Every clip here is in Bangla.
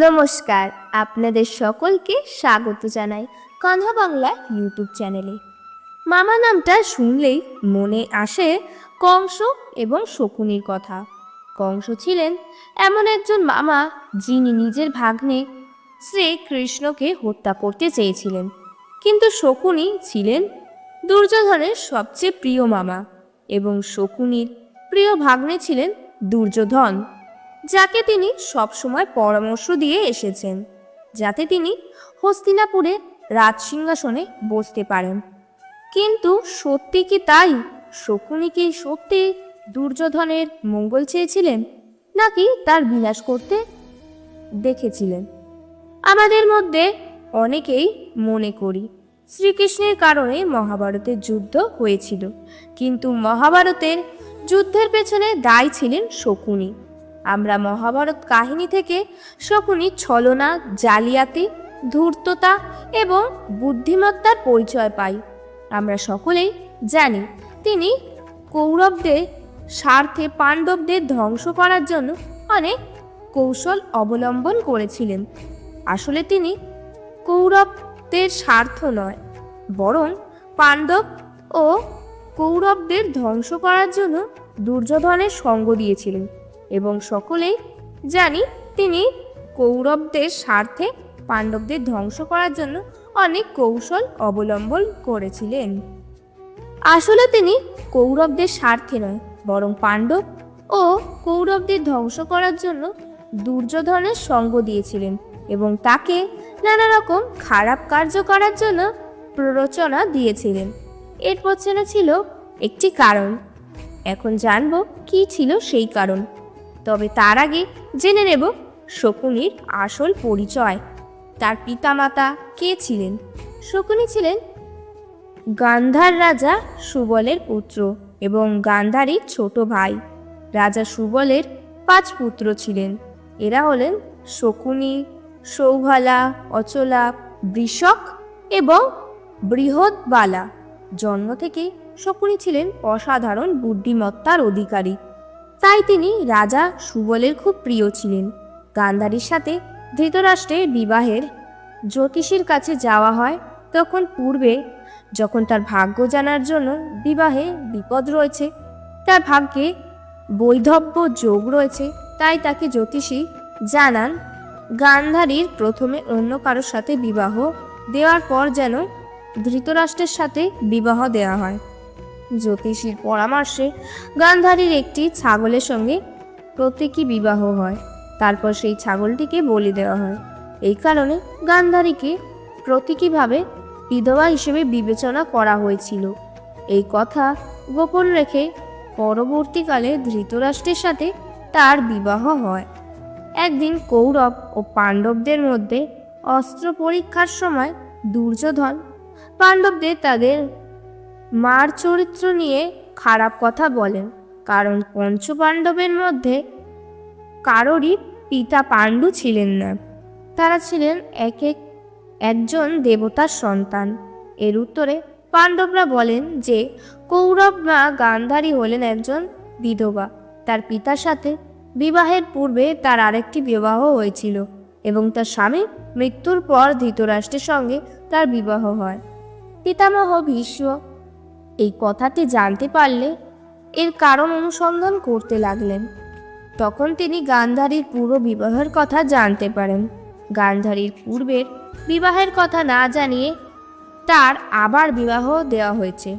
নমস্কার, আপনাদের সকলকে স্বাগত জানাই কাঁধা বাংলা ইউটিউব চ্যানেলে। মামা নামটা শুনলেই মনে আসে কংস এবং শকুনির কথা। কংস ছিলেন এমন একজন মামা যিনি নিজের ভাগ্নে শ্রীকৃষ্ণকে হত্যা করতে চেয়েছিলেন। কিন্তু শকুনি ছিলেন দুর্যোধনের সবচেয়ে প্রিয় মামা এবং শকুনির প্রিয় ভাগ্নে ছিলেন দুর্যোধন। যাকে তিনি সবসময় পরামর্শ দিয়ে এসেছেন, যাতে তিনি হস্তিনাপুরে রাজসিংহাসনে বসতে পারেন। কিন্তু সত্যি কি তাই? শকুনি কি সত্যি দুর্যোধনের মঙ্গল চেয়েছিলেন, নাকি তার বিনাশ করতে দেখেছিলেন? আমাদের মধ্যে অনেকেই মনে করি শ্রীকৃষ্ণের কারণে মহাভারতের যুদ্ধ হয়েছিল, কিন্তু মহাভারতের যুদ্ধের পেছনে দায়ী ছিলেন শকুনি। আমরা মহাভারত কাহিনী থেকে শকুনির ছলনা, জালিয়াতি, ধূর্ততা এবং বুদ্ধিমত্তার পরিচয় পাই। আমরা সকলেই জানি তিনি কৌরবদের স্বার্থে পাণ্ডবদের ধ্বংস করার জন্য অনেক কৌশল অবলম্বন করেছিলেন। আসলে তিনি কৌরবদের স্বার্থ নয়, বরং পাণ্ডব ও কৌরবদের ধ্বংস করার জন্য দুর্যোধনের সঙ্গ দিয়েছিলেন। এবং সকলেই জানি তিনি কৌরবদের স্বার্থে পাণ্ডবদের ধ্বংস করার জন্য অনেক কৌশল অবলম্বন করেছিলেন। আসলে তিনি কৌরবদের স্বার্থে নয়, বরং পাণ্ডব ও কৌরবদের ধ্বংস করার জন্য দুর্যোধনের সঙ্গ দিয়েছিলেন এবং তাকে নানা রকম খারাপ কার্য করার জন্য প্ররোচনা দিয়েছিলেন। এর পেছনে ছিল একটি কারণ। এখন জানব কি ছিল সেই কারণ। তবে তার আগে জেনে নেব শকুনির আসল পরিচয়। তার পিতামাতা কে ছিলেন? শকুনি ছিলেন গান্ধার রাজা সুবলের পুত্র এবং গান্ধারীর ছোট ভাই। রাজা সুবলের পাঁচ পুত্র ছিলেন। এরা হলেন শকুনি সৌভালা অচলা, বৃষক এবং বৃহৎবালা। জন্ম থেকে শকুনি ছিলেন অসাধারণ বুদ্ধিমত্তার অধিকারী। তাই তিনি রাজা সুবলের খুব প্রিয় ছিলেন। গান্ধারীর সাথে ধৃতরাষ্ট্রের বিবাহের জ্যোতিষীর কাছে যাওয়া হয় তখন পূর্বে যখন তার ভাগ্য জানার জন্য বিবাহে বিপদ রয়েছে, তার ভাগ্যে বৈধব্য যোগ রয়েছে, তাই তাকে জ্যোতিষী জানান গান্ধারীর প্রথমে অন্য কারোর সাথে বিবাহ দেওয়ার পর যেন ধৃতরাষ্ট্রের সাথে বিবাহ দেওয়া হয়। জ্যোতিষীর পরামর্শে গান্ধারীর একটি ছাগলের সঙ্গে প্রতীকী বিবাহ হয়। তারপর সেই ছাগলটিকে বলি দেওয়া হয়। এই কারণে গান্ধারীকে প্রতীকীভাবে বিধবা হিসেবে বিবেচনা করা হয়েছিল। এই কথা গোপন রেখে পরবর্তীকালে ধৃতরাষ্ট্রের সাথে তার বিবাহ হয়। একদিন কৌরব ও পাণ্ডবদের মধ্যে অস্ত্র পরীক্ষার সময় দুর্যোধন পাণ্ডবদের তাদের মার চরিত্র নিয়ে খারাপ কথা বলেন। কারণ পঞ্চপাণ্ডবের মধ্যে কারোরই পিতা পাণ্ডু ছিলেন না। তারা ছিলেন এক এক, একজন দেবতার সন্তান। এর উত্তরে পাণ্ডবরা বলেন যে, কৌরব মা গান্ধারী হলেন একজন বিধবা। তার পিতার সাথে বিবাহের পূর্বে তার আরেকটি বিবাহ হয়েছিল এবং তার স্বামী মৃত্যুর পর ধৃতরাষ্ট্রের সঙ্গে তার বিবাহ হয়। পিতামহ ভীষ্ম এই কথাটি জানতে পারলে এর কারণ অনুসন্ধান করতে লাগলেন। তখন তিনি গান্ধারীর পুরো বিবাহের কথা জানতে পারেন। গান্ধারীর পূর্বের বিবাহের কথা না জানিয়ে তার আবার বিবাহ দেওয়া হয়েছে।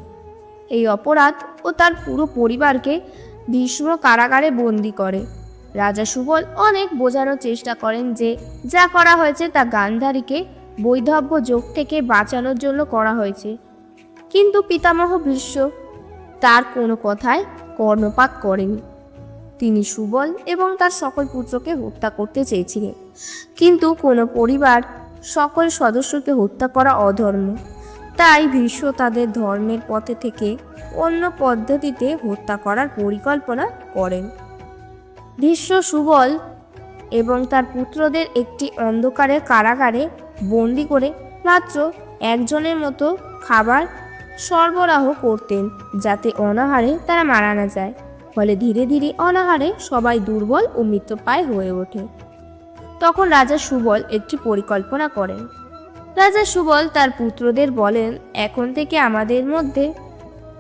এই অপরাধ ও তার পুরো পরিবারকে ভীষ্ম কারাগারে বন্দি করে। রাজা সুবল অনেক বোঝানোর চেষ্টা করেন যে যা করা হয়েছে তা গান্ধারীকে বৈধব্য যোগ থেকে বাঁচানোর জন্য করা হয়েছে। কিন্তু পিতামহ ভীষ্ম তার কোনো কথায় কর্ণপাত করেনি। তিনি সুবল এবং তার সকল পুত্রকে হত্যা করতে চেয়েছিলেন। কিন্তু কোনো পরিবার সকল সদস্যকে হত্যা করা অধর্ম। তাই ভীষ্ম তাদের ধর্মের পথে থেকে অন্য পদ্ধতিতে হত্যা করার পরিকল্পনা করেন। ভীষ্ম সুবল এবং তার পুত্রদের একটি অন্ধকারের কারাগারে বন্দি করে মাত্র একজনের মতো খাবার সরবরাহ করতেন যাতে অনাহারে তারা মারা না যায়। ফলে ধীরে ধীরে অনাহারে সবাই দুর্বল ও মৃত্যুপায় হয়ে ওঠে। তখন রাজা সুবল একটি পরিকল্পনা করেন। রাজা সুবল তার পুত্রদের বলেন, এখন থেকে আমাদের মধ্যে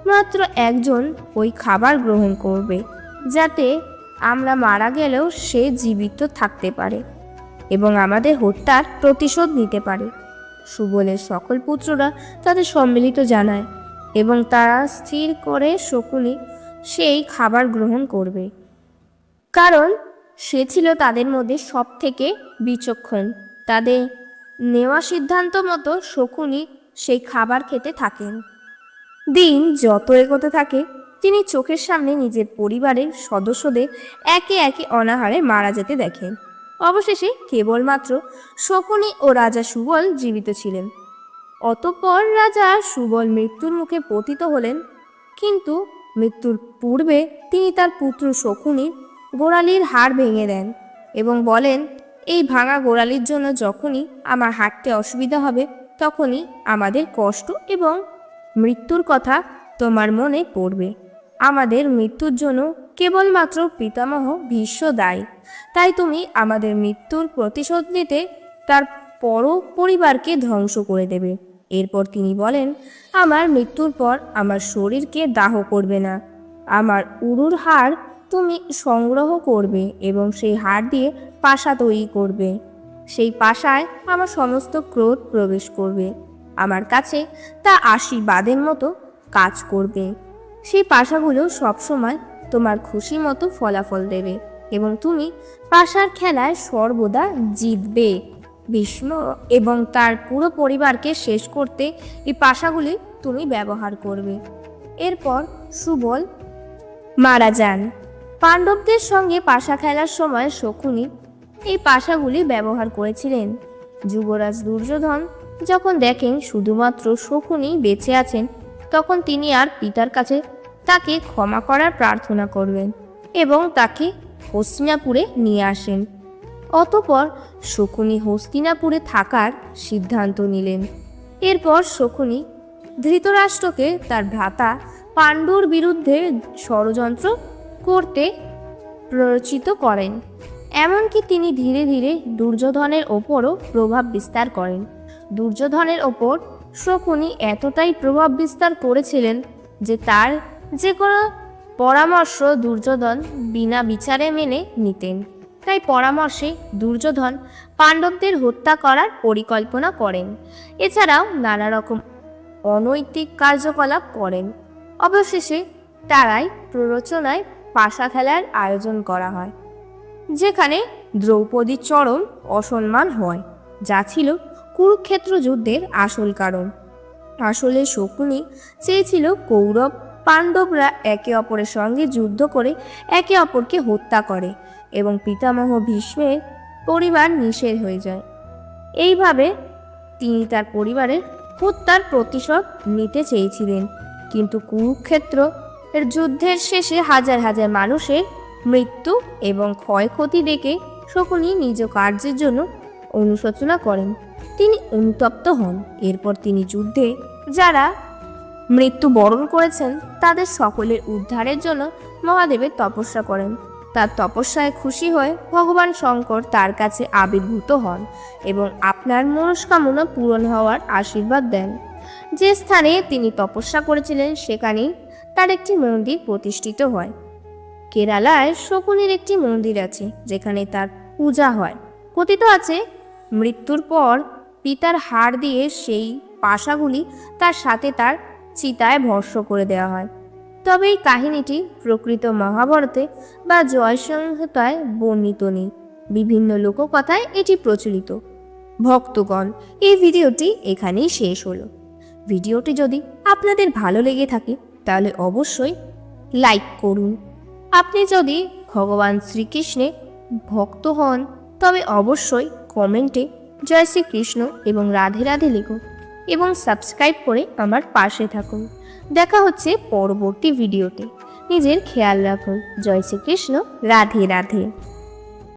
মাত্র একজন ওই খাবার গ্রহণ করবে, যাতে আমরা মারা গেলেও সে জীবিত থাকতে পারে এবং আমাদের হত্যার প্রতিশোধ নিতে পারে। সুবলের সকল পুত্ররা তাদের সম্মিলিত জানায় এবং তারা স্থির করে শকুনি সেই খাবার গ্রহণ করবে। কারণ সে ছিল তাদের মধ্যে সব থেকে বিচক্ষণ। তাদের নেওয়া সিদ্ধান্ত মতো শকুনি সেই খাবার খেতে থাকেন। দিন যত এগোতে থাকে, তিনি চোখের সামনে নিজের পরিবারের সদস্যদের একে একে অনাহারে মারা যেতে দেখেন। অবশেষে কেবলমাত্র শকুনি ও রাজা সুবল জীবিত ছিলেন। অতঃপর রাজা সুবল মৃত্যুর মুখে পতিত হলেন, কিন্তু মৃত্যুর পূর্বে তিনি তার পুত্র শকুনির গোড়ালির হাড় ভেঙে দেন এবং বলেন, এই ভাঙা গোড়ালির জন্য যখনই আমার হাঁটতে অসুবিধা হবে, তখনই আমাদের কষ্ট এবং মৃত্যুর কথা তোমার মনে পড়বে। আমাদের মৃত্যুর জন্য কেবলমাত্র পিতামহ ভীষ্ম দায়ী। তাই তুমি আমাদের মৃত্যুর প্রতিশোধ নিতে তার পর পরিবারকে ধ্বংস করে দেবে। এরপর তিনি বলেন, আমার মৃত্যুর পর আমার শরীরকে দাহ করবে না। আমার উরুর হাড় তুমি সংগ্রহ করবে এবং সেই হাড় দিয়ে পাশা তৈরি করবে। সেই পাশায় আমার সমস্ত ক্রোধ প্রবেশ করবে। আমার কাছে তা আশীর্বাদের মতো কাজ করবে। সেই পাশাগুলো সবসময় তোমার খুশি মতো ফলাফল দেবে। এবং তুমি পাশার খেলায় সর্বদা জিতবে। ভীষ্ম এবং তার পুরো পরিবারকে শেষ করতে এই পাশাগুলি তুমি ব্যবহার করবে। এরপর সুবল মারা যান। পাণ্ডবদের সঙ্গে পাশা খেলার সময় শকুনি এই পাশাগুলি ব্যবহার করেছিলেন। যুবরাজ দুর্যোধন যখন দেখেন শুধুমাত্র শকুনি বেঁচে আছেন, তখন তিনি আর পিতার কাছে তাকে ক্ষমা করার প্রার্থনা করবেন এবং তাকে হস্তিনাপুরে নিয়ে আসেন। অতপর শকুনি হস্তিনাপুরে থাকার সিদ্ধান্ত নিলেন। এরপর শকুনি ধৃতরাষ্ট্রকে তার ভ্রাতা পাণ্ডুর বিরুদ্ধে ষড়যন্ত্র করতে প্ররোচিত করেন। এমনকি তিনি ধীরে ধীরে দুর্যোধনের ওপরও প্রভাব বিস্তার করেন। দুর্যোধনের ওপর শকুনি এতটাই প্রভাব বিস্তার করেছিলেন যে তার যে কোনো পরামর্শ দুর্যোধন বিনা বিচারে মেনে নিতেন। তাই পরামর্শে দুর্যোধন পাণ্ডবদের হত্যা করার পরিকল্পনা করেন। এছাড়াও নানা রকম অনৈতিক কার্যকলাপ করেন। অবশেষে তারাই প্ররোচনায় পাশা খেলার আয়োজন করা হয়, যেখানে দ্রৌপদীর চরম অসম্মান হয়, যা ছিল কুরুক্ষেত্র যুদ্ধের আসল কারণ। আসলে শকুনি চেয়েছিল কৌরব পাণ্ডবরা একে অপরের সঙ্গে যুদ্ধ করে একে অপরকে হত্যা করে এবং পিতামহ ভীষ্মের পরিবার নিষেধ হয়ে যায়। এইভাবে তিনি তার পরিবারের হত্যার প্রতিশোধ নিতে চেয়েছিলেন। কিন্তু কুরুক্ষেত্র এর যুদ্ধের শেষে হাজার হাজার মানুষের মৃত্যু এবং ক্ষয়ক্ষতি দেখে শকুনি নিজ কার্যের জন্য অনুশোচনা করেন। তিনি অনুতপ্ত হন। এরপর তিনি যুদ্ধে যারা মৃত্যু বরণ করেছেন তাদের সকলের উদ্ধারের জন্য মহাদেবের তপস্যা করেন। তার তপস্যায় খুশি হয়ে ভগবান শঙ্কর তার কাছে আবির্ভূত হন এবং আপনার মনস্কামনা পূরণ হওয়ার আশীর্বাদ দেন। যে স্থানে তিনি তপস্যা করেছিলেন, সেখানেই তার একটি মন্দির প্রতিষ্ঠিত হয়। কেরালায় শকুনির একটি মন্দির আছে, যেখানে তার পূজা হয়। কথিত আছে, মৃত্যুর পর পিতার হাড় দিয়ে সেই পাশাগুলি তার সাথে তার চিতায় ভস্য করে দেওয়া হয়। তবে এই কাহিনীটি প্রকৃত মহাভারতে বা জয়সংহিতায় বর্ণিত নেই। বিভিন্ন লোককথায় এটি প্রচলিত। ভক্তগণ, এই ভিডিওটি এখানেই শেষ হলো। ভিডিওটি যদি আপনাদের ভালো লেগে থাকে, তাহলে অবশ্যই লাইক করুন। আপনি যদি ভগবান শ্রীকৃষ্ণে ভক্ত হন, তবে অবশ্যই কমেন্টে জয় শ্রীকৃষ্ণ এবং রাধে রাধে লিখুন এবং সাবস্ক্রাইব করে আমার পাশে থাকুন। দেখা হচ্ছে পরবর্তী ভিডিওতে। নিজের খেয়াল রাখুন। জয় শ্রীকৃষ্ণ। রাধে রাধে।